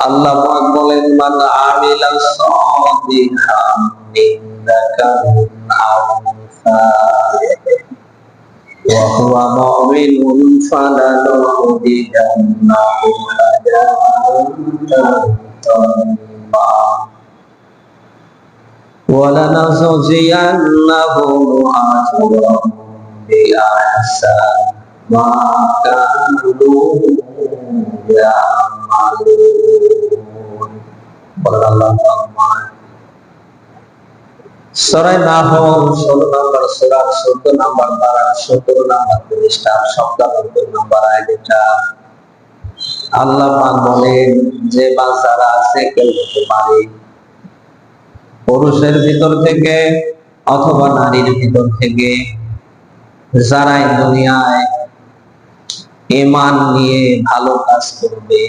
আল্লাহ পাক বলেন মান আমিলা সালিহান মিন যাকারিন আও উনসা ওয়া হুয়া মুমিনুন ফালানুহদিয়ান্নাহু হায়াতান তাইয়্যিবা ولنجزينهم أجرهم بأحسن ما كانوا يعملون আল্লাহ। যে বাচ্চারা আছে, কেউ হতে পারে পুরুষের ভিতর থেকে অথবা নারীর ভিতর থেকে। যারা দুনিয়ায় ইমান নিয়ে ভালো কাজ করবে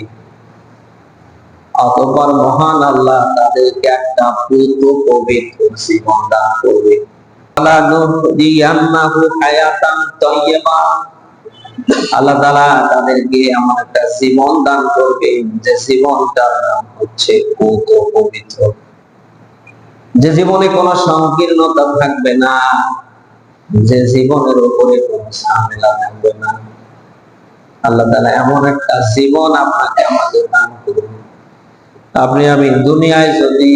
অতপর মহান আল্লাহ তাদেরকে একটা পূর্ব পবিত্র জীবন দান করবে। আল্লাহ তাদেরকে এমন একটা জীবন দান করবে যে জীবনটার নাম হচ্ছে পূর্ব পবিত্র। যে জীবনে কোনো সংকীর্ণতা থাকবে না, যে জীবনের উপরে কোনো ঝামেলা থাকবে না। আল্লাহ তাআলা এমন একটা জীবন আপনাকে আমাদের দান করবে। আপনি, আমি দুনিয়ায় যদি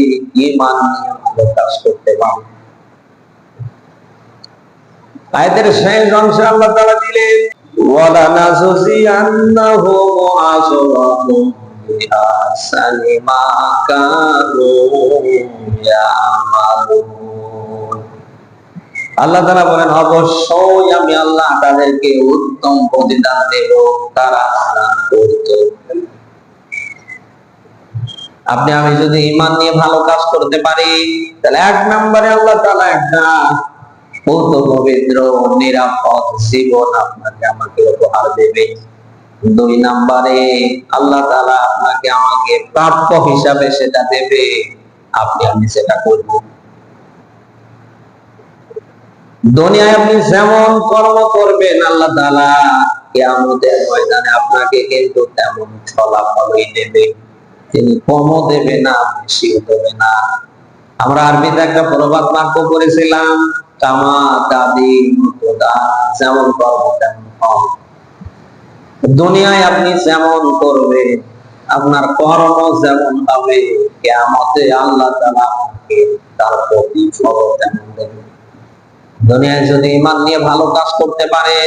ইমান নিয়ে কাজ করতে পারি আয়াতের শেষ অংশে আল্লাহ তাআলা দিলেন ওয়ালা নাজজিয়ান্নাহুম আজরাহুম বিআহসানি মা কানু ইয়ামালুন। আল্লাহ তাআলা বলেন, অবশ্যই আমি আল্লাহ তাদেরকে উত্তম প্রতিদান দেব, তারা করতো। আপনি, আমি যদি ইমান নিয়ে ভালো কাজ করতে পারি, তাহলে এক নম্বরে আল্লাহ তাআলা একটা পবিত্র, নিরাপদ জীবন আপনাকে আমাকে উপহার দেবে। দুই নম্বরে আল্লাহ তাআলা আপনাকে আমাকে প্রাপ্য হিসাবে সেটা দেবে। আপনি, আমি সেটা করব। দুনিয়ায় আপনি যেমন কর্ম করবেন, আল্লাহ তাআলা কিয়ামতের ময়দানে আপনাকে কিন্তু তেমন ফলাফলই দেবে। তিনি কমও দেবে না বেশিও দেবে না। আমরা আরবিতে একটা প্রবাদ বাক্য করেছিলাম কামা দাদি যেমন কর্ম তেমন ফল দুনিয়ায় আপনি যেমন করবেন আপনার কর্ম যেমন হবে, কেয়ামতে আল্লাহ তাআলা আপনাকে তার প্রতি তেমন দেবে। দুনিয়ায় যদি ইমান নিয়ে ভালো কাজ করতে পারে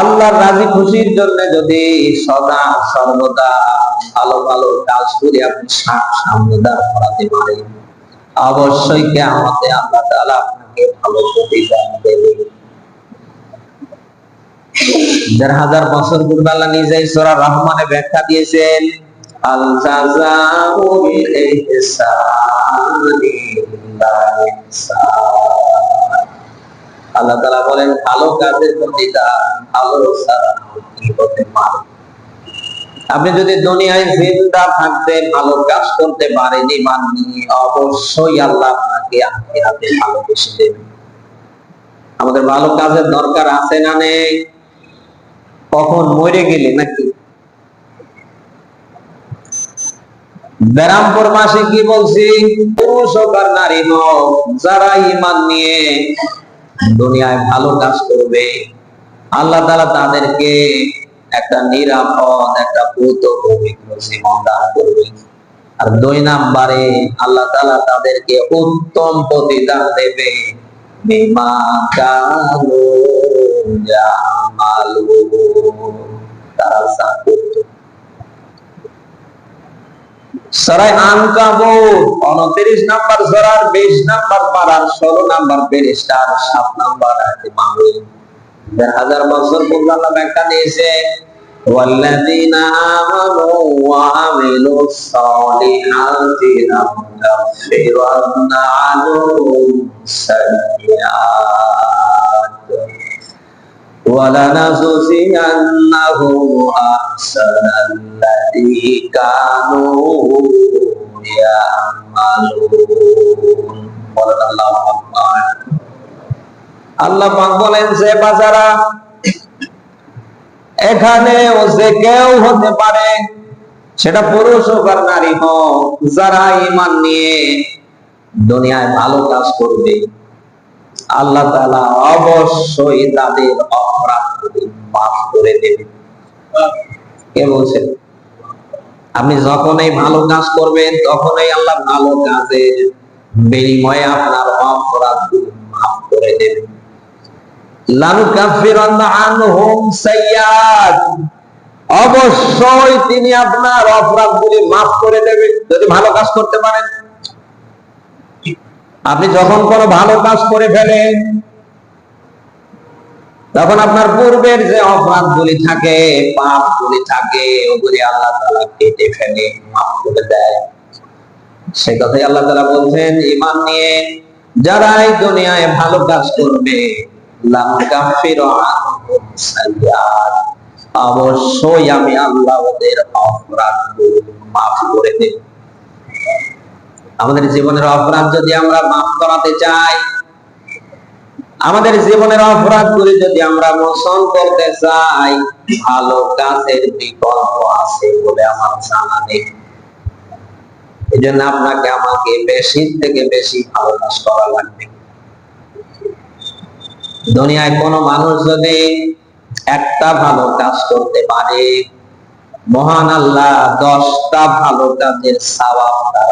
আল্লাহর রাজি খুশির জন্য যদি সদা, সর্বদা ভালো ভালো কাজ করে আপনি সামনে দাঁড় করাতে পারেন, অবশ্যই কেয়ামতে আল্লাহ তাআলা আপনাকে ভালো প্রতিদান দেবে। হাজার বছর আল্লাহ নিজেই সূরা রহমানে ব্যাখ্যা দিয়েছেন, আল ইল্লা ইহসান। আল্লাহ তাআলা বলেন, ভালো কাজের প্রতিদান ভালো ছাড়া আর কি হতে পারে আপনি যদি দুনিয়ায় জিন্দা থাকতে, ভালো কাজ করতে পারেন, ইমান নিয়ে অবশ্যই আল্লাহ আপনাকে আখিরাতে ভালোবেসে দেবে আমাদের ভালো কাজের দরকার আছে না নেই? কখন মরে গেলে নাকি? ব্যারামপুর মাসে কি বলছি? পুরুষ হোক আর নারী হোক, যারা ইমান নিয়ে দুনিয়ায় ভালো কাজ করবে। আল্লাহ তাআলা তাদেরকে একটা নিরাপদ, একটা ভূত পবিত্র জীবন দান করবে। আর দুই নাম্বারে আল্লাহ তাআলা তাদেরকে উত্তম প্রতিদান দেবে। বিমা কানু ইয়ামালুন তারা সরাই আনকাবুত উনত্রিশ নাম্বার সরার বিশ নাম্বার পাড়ার ষোলো নাম্বার পেরিস্টার সাত নাম্বার আয়াতে পাবে দেড় হাজার বছর পূর্বে আল্লাহ ব্যাখ্যা দিয়েছে والذين آمنوا وعملوا الصالحات لنكفرن عنهم سيئات ولنجزينهم أحسن الذي كانوا يعملون বলেন আল্লাহু আকবার আল্লাহ পাক বলেন যে বাজারা এখানে ও যে কেউ হতে পারে সেটা পুরুষ হোক আর নারী হোক যারা ইমান নিয়ে দুনিয়ায় ভালো কাজ করবে আল্লাহ তাআলা অবশ্যই তাদের অপরাধ মাফ করে দেবে কে বলছেন আপনি যখনই ভালো কাজ করবেন, তখনই আল্লাহ ভালো কাজের বিনিময়ে আপনার অপরাধ মাফ করে দেবেন। অবশ্যই তিনি আপনার অপরাধগুলি মাফ করে দেবেন। যদি ভালো কাজ করতে পারেন আপনি যখন কোনো ভালো কাজ করে ফেলেন, তখন আপনার পূর্বের যে অপরাধগুলি থাকে, পাপগুলি থাকে, ওগুলি আল্লাহ তাআলা কেটে ফেলে, মাফ করে দেয়। সে কথাই আল্লাহ তালা বলছেন, ঈমান নিয়ে যারা এই দুনিয়ায় ভালো কাজ করবে অবশ্যই আমি আল্লাহ ওদের অপরাধগুলো মাফ করে দেব। আমাদের জীবনের অপরাধ যদি আমরা মাফ করাতে চাই, আমাদের জীবনের অপরাধগুলি যদি আমরা মোচন করতে চাই, ভালো কাজের বিকল্প আছে বলে আমার জানা নেই। এই জন্য আপনাকে আমাকে বেশি থেকে বেশি ভালো কাজ করা লাগবে। দুনিয়ায় কোনো মানুষ যদি একটা ভালো কাজ করতে পারে, মহান আল্লাহ দশটা ভালো কাজের তার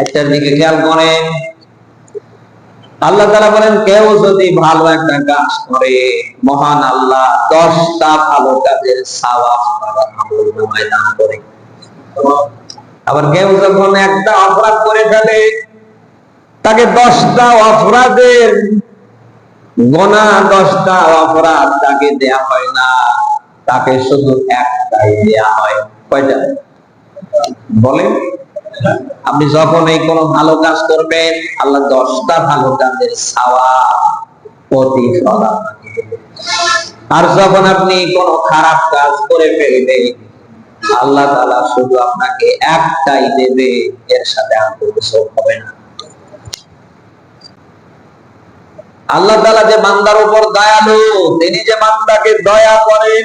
একটার দিকে খেয়াল করেন। আল্লাহ তারা বলেন, কেউ যদি ভালো একটা কাজ করে, মহান আল্লাহ দশটা ভালো কাজের করে। আবার কেউ যখন একটা অপরাধ করে ফেলে, তাকে দশটা অপরাধের গোনা, দশটা অপরাধ তাকে দেয়া হয় না। তাকে শুধু একটাই দেয়া হয়। কয়টা? বলেন। আপনি যখন এই কোনো ভালো কাজ করবেন, আল্লাহ দশটা ভালো কাজের আর যখন আপনি কোনো খারাপ কাজ করে ফেলবেন, আল্লাহ তাআলা শুধু আপনাকে একটাই দেবে, এর সাথে আর হবে না। আল্লাহ তালা যে বান্দার উপর দয়ালু, তিনি যে বান্দাকে দয়া করেন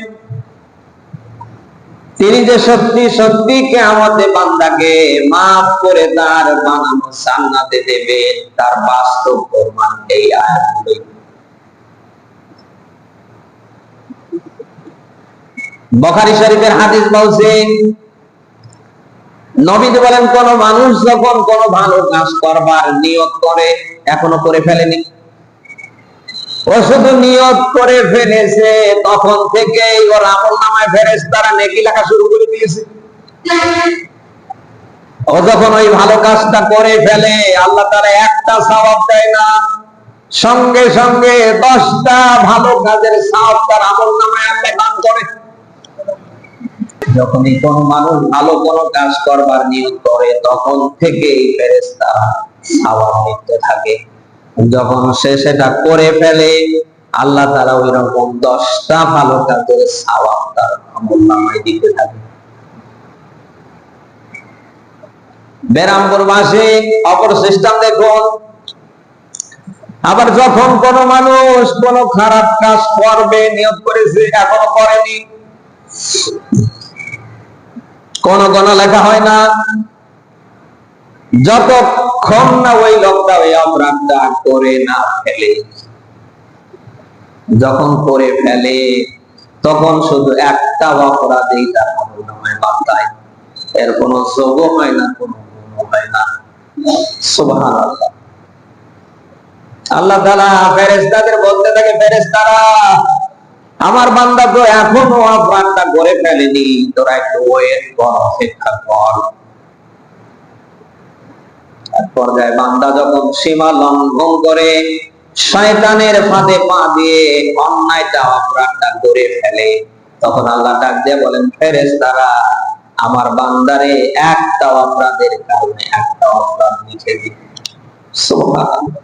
তিনি যে সত্যি সত্যি কেয়ামতে বান্দাকে মাফ করে তার বানানো জান্নাতে দেবে, তার বাস্তব প্রমাণ এই বখারি শরীফের হাদিস বলছে নবীদ বলেন, কোন মানুষ যখন কোন ভালো কাজ করবার নিয়ত করে, এখনও করে ফেলেনি। শুধু নিয়ত করে ফেলেছে, তখন থেকে ওর আমল নামায় ফেরেস তারা নেকি লেখা শুরু করে দিয়েছে। ও যখন ওই ভালো কাজটা করে ফেলে, আল্লাহ তারা একটা সওয়াব দেয় না। সঙ্গে সঙ্গে দশটা ভালো কাজের সওয়াব তার আমল নামায় আল্লাহ দান করে। যখনই কোন মানুষ ভালো কোনো কাজ করবার নিয়োগ করে, তখন থেকেই ফেরেস্তা সওয়াব নিতে থাকে। যখন সে সেটা করে ফেলে, আল্লাহ তারা ওই রকম দশটা ভালো কাজের সওয়াব তার আমল দিতে থাকে। বেরামপুর মাসে অপর সিস্টেম দেখুন। আবার যখন কোন মানুষ কোন খারাপ কাজ করবে, নিয়োগ করেছে, এখনও করেনি, কোন কোন লেখা হয় না। যতক্ষণ না ওই লোকটা, ওই অপরাধটা করে না ফেলে। যখন করে ফেলে, তখন শুধু একটা অপরাধেই তার নামায় বার্তায় এর কোনো যোগও হয় না, কোনো হয় না। আল্লাহ তালা ফেরেস্তাদের বলতে থাকে ফেরেস্তারা আমার বান্দা তো এখনও অপরাধটা করে ফেলেনি। তোরা একটু ওয়েট কর, অপেক্ষা কর। পর্যায়ে বান্দা যখন সীমা লঙ্ঘন করে, শয়তানের ফাঁদে পা দিয়ে অন্যায়টা অপরাধটা করে ফেলে। তখন আল্লাহ ডাক দিয়ে বলেন ফেরেস তারা আমার বান্দারে একটা অপরাধের কারণে একটা অপরাধ লিখে সুবহানাল্লাহ।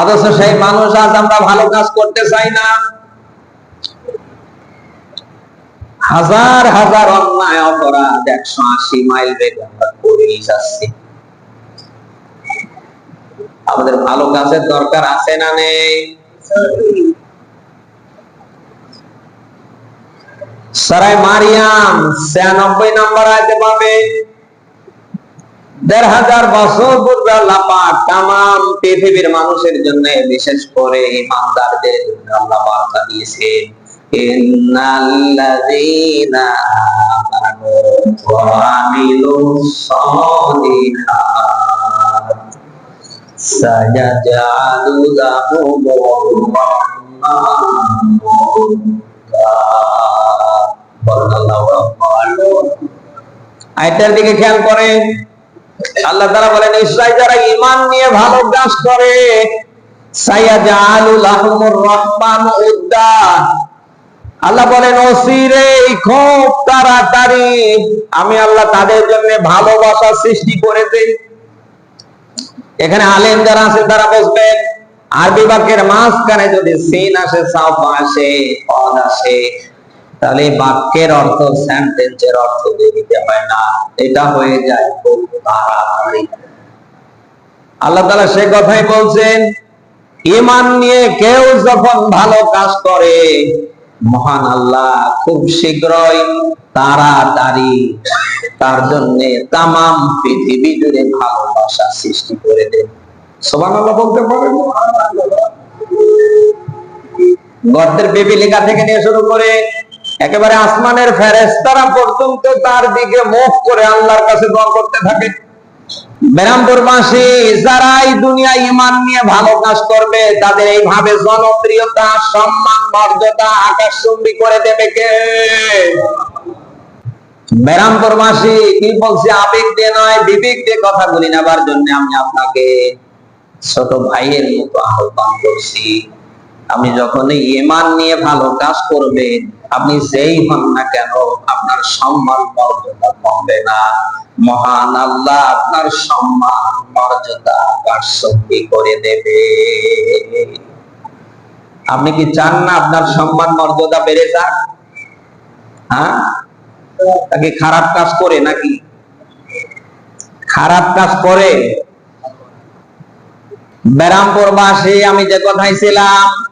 অথচ সেই মানুষ আজ আমরা ভালো কাজ করতে চাই না। হাজার হাজার অন্যায় অপরাধ একশো আশি মাইল বেগে আমরা করেই যাচ্ছি। আমাদের ভালো কাজের দরকার আছে না নেই? মারিয়াম, ছিয়ানব্বই নম্বর আয়তে পাবে। দেড় হাজার বছর পূর্বে আল্লাহ পাক তাম পৃথিবীর মানুষের জন্য বিশেষ করে ইমানদারদের জন্য আল্লাহ বার্তা দিয়েছেন। সালিহাত সায়াজআলু লাহুমুর রাহমানু বলেন আল্লাহু আকবার আয়টার দিকে খেয়াল করেন। আল্লাহ তারা বলেন, ইসরায়েল যারা ইমান নিয়ে ভালো কাজ করে সায়াজালুল আহমুর রহমান উদ্দা। আল্লাহ বলেন, অসিরে খুব তাড়াতাড়ি। আমি আল্লাহ তাদের জন্য ভালোবাসা সৃষ্টি করে দেই এখানে আলেম যারা আছেন তারা বসবেন আরবি বাক্যের মাঝখানে যদি সিন আসে, সাফ আসে পদ আসে, তাহলে বাক্যের অর্থ সেন্টেন্সের অর্থ দিতে হয় না। এটা হয়ে যায় খুব তাড়াতাড়ি। আল্লাহ তাআলা সে কথাই বলছেন ইমান নিয়ে কেউ যখন ভালো কাজ করে মহান আল্লাহ খুব শীঘ্রই তাড়াতাড়ি তার জন্য তামাম পৃথিবী জুড়ে ভালোবাসা সৃষ্টি করে দেন সুবহানাল্লাহ বলতে পারেন? গর্তের বেবি লেখা থেকে নিয়ে শুরু করে একেবারে আসমানের ফেরেস্তারা পর্যন্ত তার দিকে মুখ করে আল্লাহর কাছে দোয়া করতে থাকে। যারা এই দুনিয়া ইমান নিয়ে ভালো কাজ করবে, তাদের এইভাবে জনপ্রিয়তা, সম্মান, মর্যাদা আকাশচুম্বী করে দেবে কে? কি বলছে? আবেগ দিয়ে নয়, বিবেক দিয়ে কথা বলি নেবার জন্য আমি আপনাকে ছোট ভাইয়ের মতো আহ্বান করছি। আপনি যখন ইমান নিয়ে ভালো কাজ করবেন আপনি যেই হন না কেন, আপনার সম্মান মর্যাদা কমবে না। মহান আল্লাহ আপনার সম্মান, মর্যাদা আকাশচুম্বী করে দেবে। আপনি কি চান না আপনার সম্মান, মর্যাদা বেড়ে যাক? হ্যাঁ? তাকে খারাপ কাজ করে নাকি? খারাপ কাজ করে? ব্যারামপুরবাসী, আমি যে কথাই ছিলাম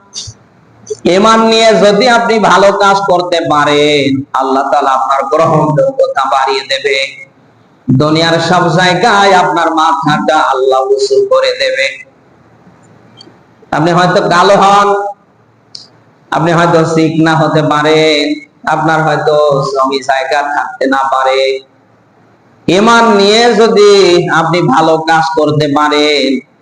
ইমান নিয়ে যদি আপনি ভালো কাজ করতে পারেন, আল্লাহ তাআলা আপনার গ্রহণযোগ্যতা বাড়িয়ে দেবে। দুনিয়ার সব জায়গায় আপনার মাথাটা আল্লাহ উঁচু করে দেবে। আপনি হয়তো কালো হন, আপনি হয়তো শিখ না হতে পারেন, আপনার হয়তো জমি জায়গা থাকতে না পারে। ইমান নিয়ে যদি আপনি ভালো কাজ করতে পারেন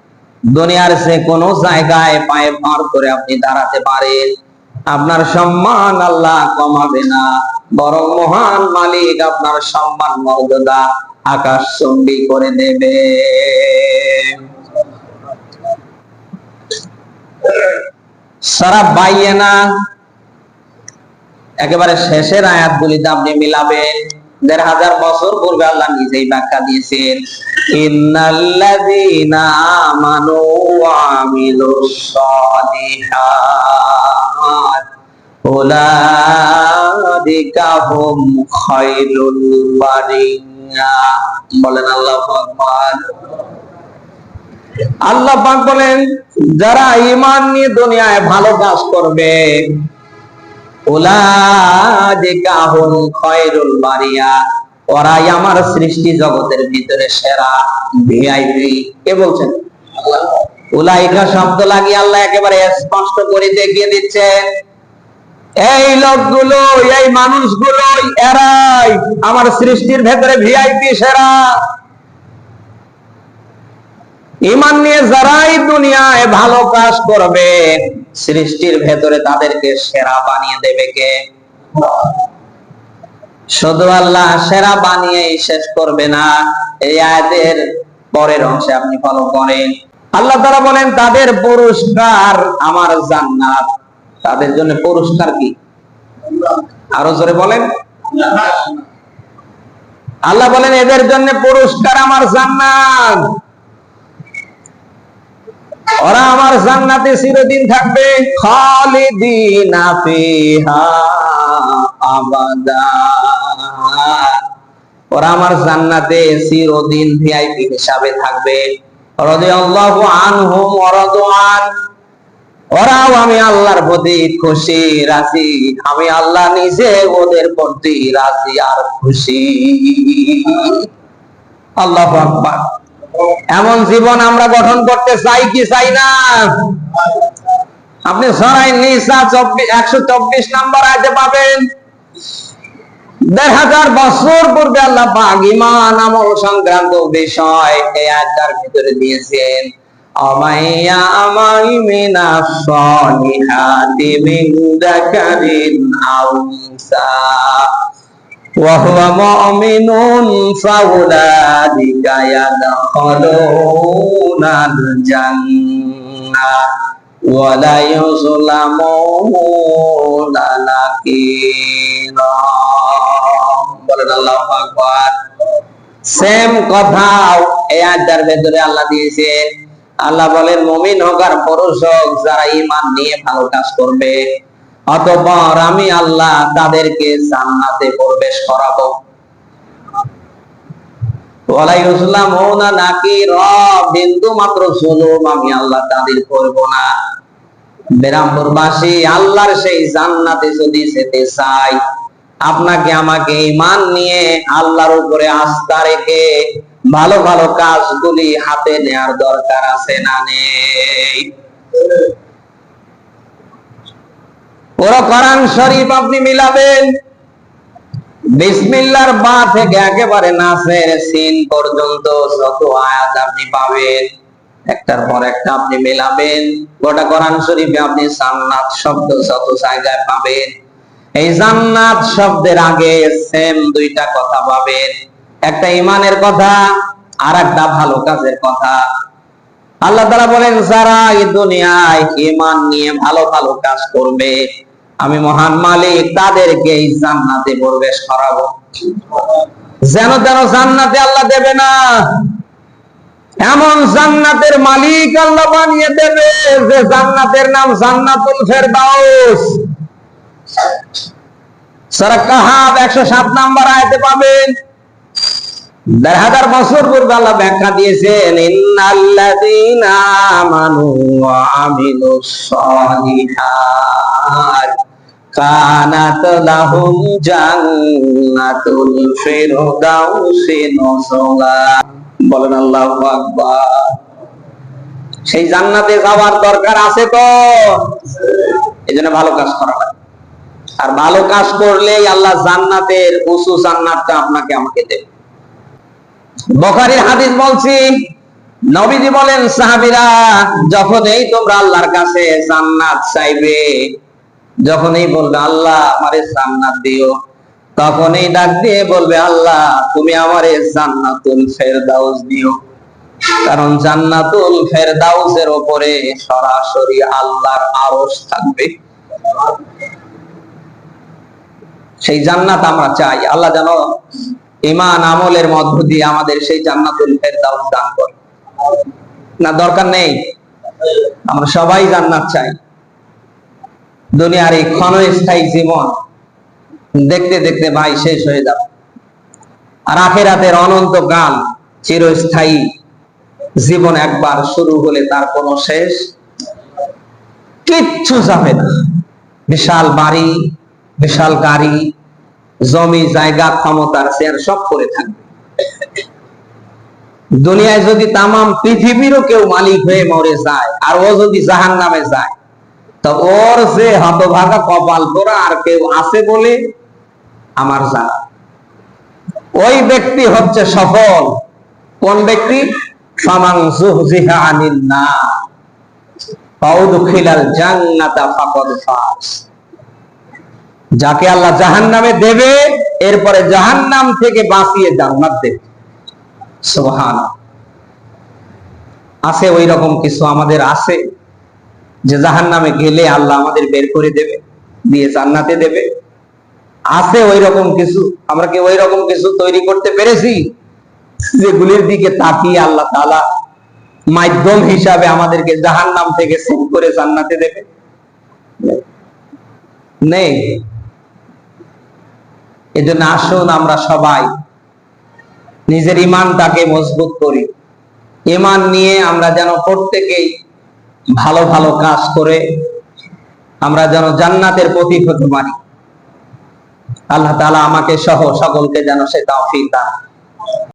দুনিয়ার সে কোনো জায়গায় পায়ে পার করে আপনি দাঁড়াতে পারেন। আপনার সম্মান আল্লাহ কমাবে না। বরং মহান মালিক আপনার সম্মান মর্যাদা আকাশ চম্বি করে দেবে। সারা বাইয়ে না একেবারে শেষের আয়াতগুলিতে আপনি মিলাবেন। দেড় হাজার বছর পূর্বে আল্লাহ নিজেই ব্যাখ্যা দিয়েছেন, ইন্নাল্লাযীনা আমানু উলাইকা হুম খায়রুল বারিয়া বলেন আল্লাহু আকবার আল্লাহ পাক বলেন, যারা ঈমান নিয়ে দুনিয়ায় ভালো কাজ করবে ওরাই আমার সৃষ্টি জগতের ভিতরে সেরা ভিআইপি কে বলছেন? শব্দ লাগিয়ে আল্লাহ একেবারে স্পষ্ট করে দেখিয়ে দিচ্ছেন এই লোকগুলো, এই মানুষগুলো, এরাই আমার সৃষ্টির ভেতরে ভিআইপি সেরা। ইমান নিয়ে যারাই দুনিয়ায় ভালো কাজ করবে সৃষ্টির ভেতরে তাদেরকে সেরা বানিয়ে দেবে কে? শুধু আল্লাহ সেরা বানিয়ে শেষ করবে না, এই আয়াতের পরের অংশে আপনি ফলো করেন। আল্লাহ তারা বলেন, তাদের পুরস্কার আমার জান্নাত। তাদের জন্য পুরস্কার কি? আরও জোরে বলেন। আল্লাহ বলেন, এদের জন্য পুরস্কার আমার জান্নাত। ওরা আমার জান্নাতে চিরদিন থাকবে। খালিদিনা ওরা আমার জান্নাতে চিরদিন ভিআইপি হিসাবে থাকবে। রাদিয়াল্লাহু আনহুম ওয়া রাদু আন। ওরাও আমি আল্লাহর প্রতি খুশি, রাজি। আমি আল্লাহ নিজে ওদের প্রতি রাজি আর খুশি। আল্লাহ আকবার। এমন জীবন আমরা গঠন করতে চাই কি চাই না? আপনি সরাই চব্বিশ, একশো চব্বিশ নাম্বার আয়তে পাবেন। দেড় হাজার বছর পূর্বে আল্লাহ আমল, সংক্রান্ত বিষয় এই আয়াতটার ভিতরে দিয়েছেন। আমাইয়া আমাই মিনা সলিহাতি মিন উনসা وهو مؤمن فأولئك يدخلون الجنة ولا يظلمون نكيرا বলেন আল্লাহু আকবার সেম কথা এই আয়াতের ভেতরে আল্লাহ দিয়েছেন আল্লাহ বলেন মুমিন হোক আর পুরুষ হোক যারা ঈমান নিয়ে ভালো কাজ করবে অতঃপর আমি আল্লাহ তাদেরকে জান্নাতে প্রবেশ করাবো। আপনাকে আমাকে ইমান নিয়ে আল্লাহর উপরে আস্থা রেখে ভালো ভালো কাজগুলি হাতে নেয়ার দরকার আছে না নেই? পুরো কোরআন শরীফ আপনি মিলাবেন। বিসমিল্লার বা থেকে একেবারে নাসের সিন পর্যন্ত যত আয়াত আপনি পাবেন, একটার পর একটা আপনি মেলাবেন। গোটা কোরআন শরীফে আপনি জান্নাত শব্দ যত জায়গায় পাবেন, এই জান্নাত শব্দের আগে সেম দুইটা কথা পাবেন। একটা ইমানের কথা আর একটা ভালো কাজের কথা। আল্লাহ তারা বলেন, যারা এই দুনিয়ায় ইমান নিয়ে ভালো ভালো কাজ করবে আমি মহান মালিক, তাদেরকে এই জান্নাতে প্রবেশ করাবো। যেন তেন জান্নাতে আল্লাহ দেবে না, এমন জান্নাতের মালিক আল্লাহ বানিয়ে দেবে যে জান্নাতের নাম জান্নাতুল ফেরদাউস। সূরা কাহাব 107 নাম্বার আয়াতে পাবেন, দেড় হাজার বছর পূর্বে আল্লাহ ব্যাখ্যা দিয়েছেন, ইন্নাল্লাযীনা আমানু ওয়া আমিলুস কানাত লাহুম জান্নাতুল ফিরদাউসি নুজুলা। বলেন আল্লাহু আকবার। সেই জান্নাতে যাওয়ার দরকার আছে তো? এজন্য ভালো কাজ করা লাগে। আর ভালো কাজ করলেই আল্লাহ জান্নাতের উঁচু জান্নাতটা আপনাকে আমাকে দেবে। বখারির হাদিস বলছি, নবীজি বলেন, সাহাবীরা যখন এই তোমরা আল্লাহর কাছে জান্নাত চাইবে যখনই বলবে, আল্লাহ, আমারে জান্নাত দিও। তখনই ডাক দিয়ে বলবে, আল্লাহ, তুমি আমারে জান্নাতুল ফেরদাউস দিও। কারণ জান্নাতুল ফেরদাউসের উপরে সরাসরি আল্লাহর আরশ থাকবে। সেই জান্নাত আমরা চাই। আল্লাহ যেন ইমান আমলের মধ্য দিয়ে আমাদের সেই জান্নাতুল ফেরদাউস দান করে। না, দরকার নেই। আমরা সবাই জান্নাত চাই। দুনিয়ার এই ক্ষণস্থায়ী জীবন দেখতে দেখতে ভাই শেষ হয়ে যাবে। আর আখেরাতের অনন্ত কাল চিরস্থায়ী জীবন একবার শুরু হলে তার কোনো শেষ কিচ্ছু যাবে না। বিশাল বাড়ি, বিশাল গাড়ি, জমি, জায়গা, ক্ষমতার শেয়ার সব করে থাকবে। দুনিয়ায় যদি তামাম পৃথিবীরও কেউ মালিক হয়ে মরে যায়, আর ও যদি জাহান নামে যায় তো ওর যে হতভাগা কপাল তোরা আর কেউ আছে বলে আমার জানা। ওই ব্যক্তি হচ্ছে সফল। কোন ব্যক্তি? যাকে আল্লাহ জাহান্নামে দেবে, এরপরে জাহান্নাম থেকে বাঁচিয়ে জান্নাত দেবে। সুবহান আছে ওই রকম কিছু আমাদের আছে? যে জাহান্নামে গেলে আল্লাহ আমাদের বের করে দেবে, দিয়ে জান্নাতে দেবে। আছে ওই রকম কিছু, আমরা কি ওই রকম কিছু তৈরি করতে পেরেছি? যেগুলির দিকে তাকিয়ে আল্লাহ তাআলা মাধ্যম হিসাবে আমাদেরকে জাহান্নাম থেকে সেভ করে জান্নাতে দেবে? নেই। এজন্য আসুন আমরা সবাই নিজের ইমানটাকে মজবুত করি। ইমান নিয়ে আমরা যেন প্রত্যেকেই ভালো ভালো কাজ করে আমরা যেন জান্নাতের প্রতীক হতে পারি আল্লাহ তালা আমাকে সহ সকলকে যেন সে তাওফিক দান।